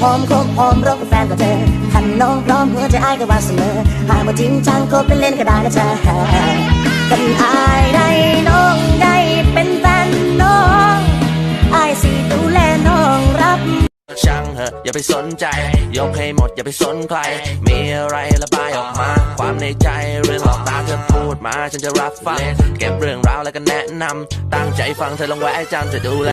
ได้โสดหอมคบหอมรักกับแฟนกับเธอคันน้องพร้อมหัวใจอายก็ว่าเสมอหากว่าจริงจังคบเป็นเล่นก็ได้นะจ๊ะกันอายได้น้องได้เป็นแฟนน้องอายสิดูแลน้องรับช่างเหอะอย่าไปสนใจ ยกให้หมดอย่าไปสนใคร มีอะไรระบายออกมา ความในใจเรื่องหลอกตาเธอพูดมาฉันจะรับฟัง เก็บเรื่องราวแล้วก็แนะนำตั้งใจฟังเธอลองแวะจำจะดูแล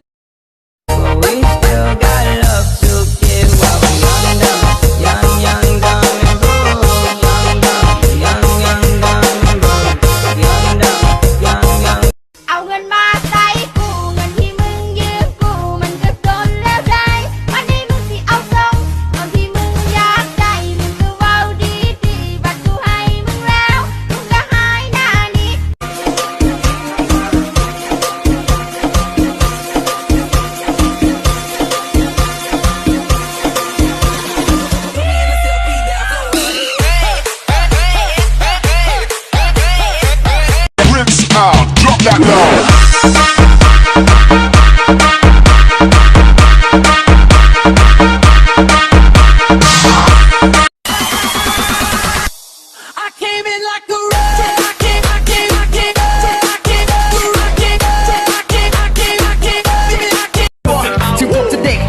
ถึงผมจะเด็ก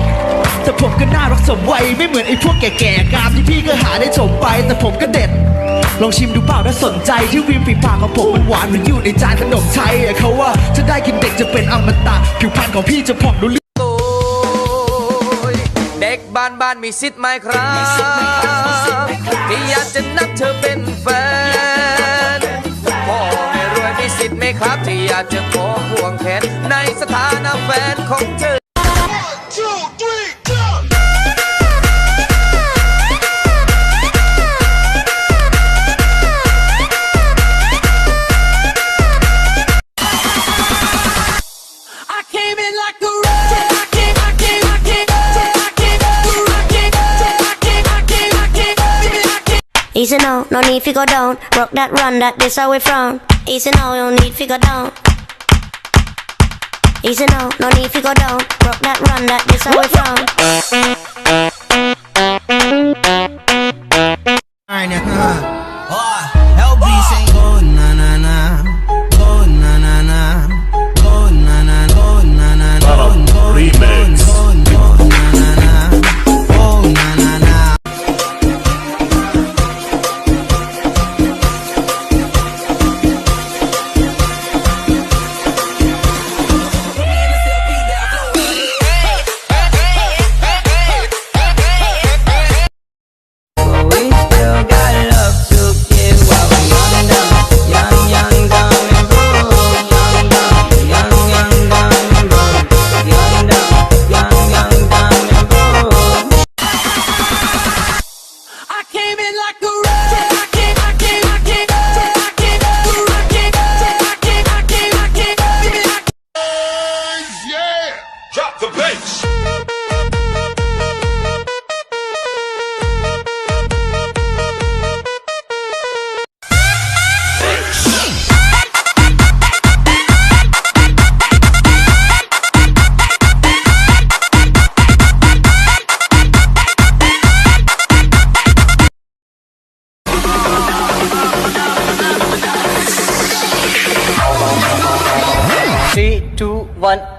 แต่ผมก็น่ารักสมวัยไม่เหมือนไอ้พวกแก่ๆกามที่พี่ก็หาได้ถมไปแต่ผมก็เด็ด ลองชิมดูเปล่าถ้าสนใจที่ริมฝีปากของผมมันหวานเหมือนอยู่ในจานขนมไทยอะเขาว่าถ้าได้กินเด็กจะเป็นอมตะผิวพรรณของพี่จะผ่องดูเรื่องโอยเด็กบ้านบ้านมีสิทธิ์ไหมครับที่อยากจะนับเธอเป็นแฟนพ่อแม่รวยมีสิทธิ์ไหมครับ ที่อยากจะขอห่วงแขน Easy now, no need to go down. Rock that run, that this how we from. Easy now, no need to go down. Easy now, no need to go down. Rock that run, that this how we from. Bass. Three, two, one